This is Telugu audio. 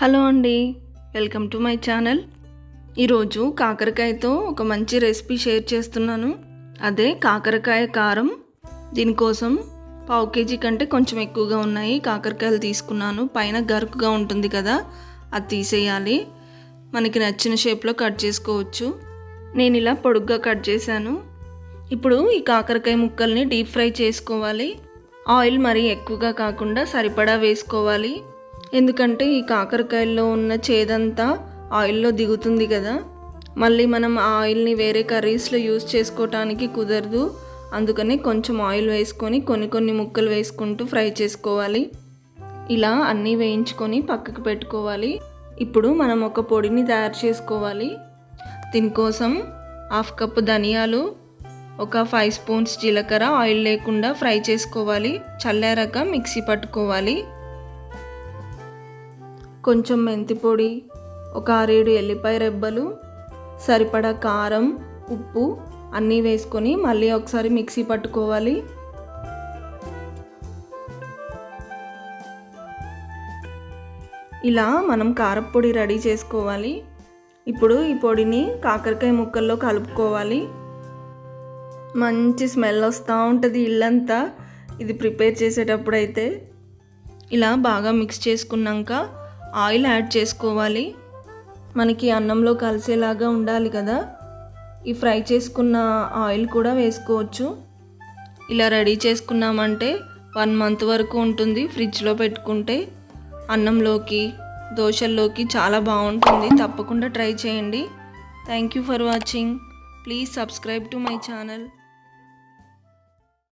హలో అండి వెల్కమ్ టు మై ఛానల్. ఈరోజు కాకరకాయతో ఒక మంచి రెసిపీ షేర్ చేస్తున్నాను. అదే కాకరకాయ కారం. దీనికోసం పావు కేజీ కంటే కొంచెం ఎక్కువగా ఉన్నాయి. కాకరకాయలు తీసుకున్నాను. పైన గరుకుగా ఉంటుంది కదా అది తీసేయాలి. మనకి నచ్చిన షేప్లో కట్ చేసుకోవచ్చు. నేను ఇలా పొడుగ్గా కట్ చేశాను. ఇప్పుడు ఈ కాకరకాయ ముక్కల్ని డీప్ ఫ్రై చేసుకోవాలి. ఆయిల్ మరీ ఎక్కువగా కాకుండా సరిపడా వేసుకోవాలి. ఎందుకంటే ఈ కాకరకాయల్లో ఉన్న చేదంతా ఆయిల్లో దిగుతుంది కదా. మళ్ళీ మనం ఆ ఆయిల్ని వేరే కర్రీస్లో యూస్ చేసుకోవటానికి కుదరదు. అందుకని కొంచెం ఆయిల్ వేసుకొని కొన్ని కొన్ని ముక్కలు వేసుకుంటూ ఫ్రై చేసుకోవాలి. ఇలా అన్నీ వేయించుకొని పక్కకు పెట్టుకోవాలి. ఇప్పుడు మనం ఒక పొడిని తయారు చేసుకోవాలి. దీనికోసం హాఫ్ కప్ ధనియాలు ఒక ఫైవ్ స్పూన్స్ జీలకర్ర ఆయిల్ లేకుండా ఫ్రై చేసుకోవాలి. చల్లారాక మిక్సీ పట్టుకోవాలి. కొంచెం మెంతి పొడి ఒక ఆరేడు ఎల్లిపాయ రెబ్బలు సరిపడా కారం ఉప్పు అన్నీ వేసుకొని మళ్ళీ ఒకసారి మిక్సీ పట్టుకోవాలి. ఇలా మనం కారపొడి రెడీ చేసుకోవాలి. ఇప్పుడు ఈ పొడిని కాకరకాయ ముక్కల్లో కలుపుకోవాలి. మంచి స్మెల్ వస్తూ ఉంటుంది ఇల్లంతా. ఇది ప్రిపేర్ చేసేటప్పుడు అయితే ఇలా బాగా మిక్స్ చేసుకున్నాక ఆయిల్ యాడ్ చేసుకోవాలి. మనకి అన్నంలో కలిసేలాగా ఉండాలి కదా. ఈ ఫ్రై చేసుకున్న ఆయిల్ కూడా వేసుకోవచ్చు. ఇలా రెడీ చేసుకున్నామంటే వన్ మంత్ వరకు ఉంటుంది ఫ్రిడ్జ్లో పెట్టుకుంటే. అన్నంలోకి దోశల్లోకి చాలా బాగుంటుంది. తప్పకుండా ట్రై చేయండి. Thank you for watching please subscribe to my channel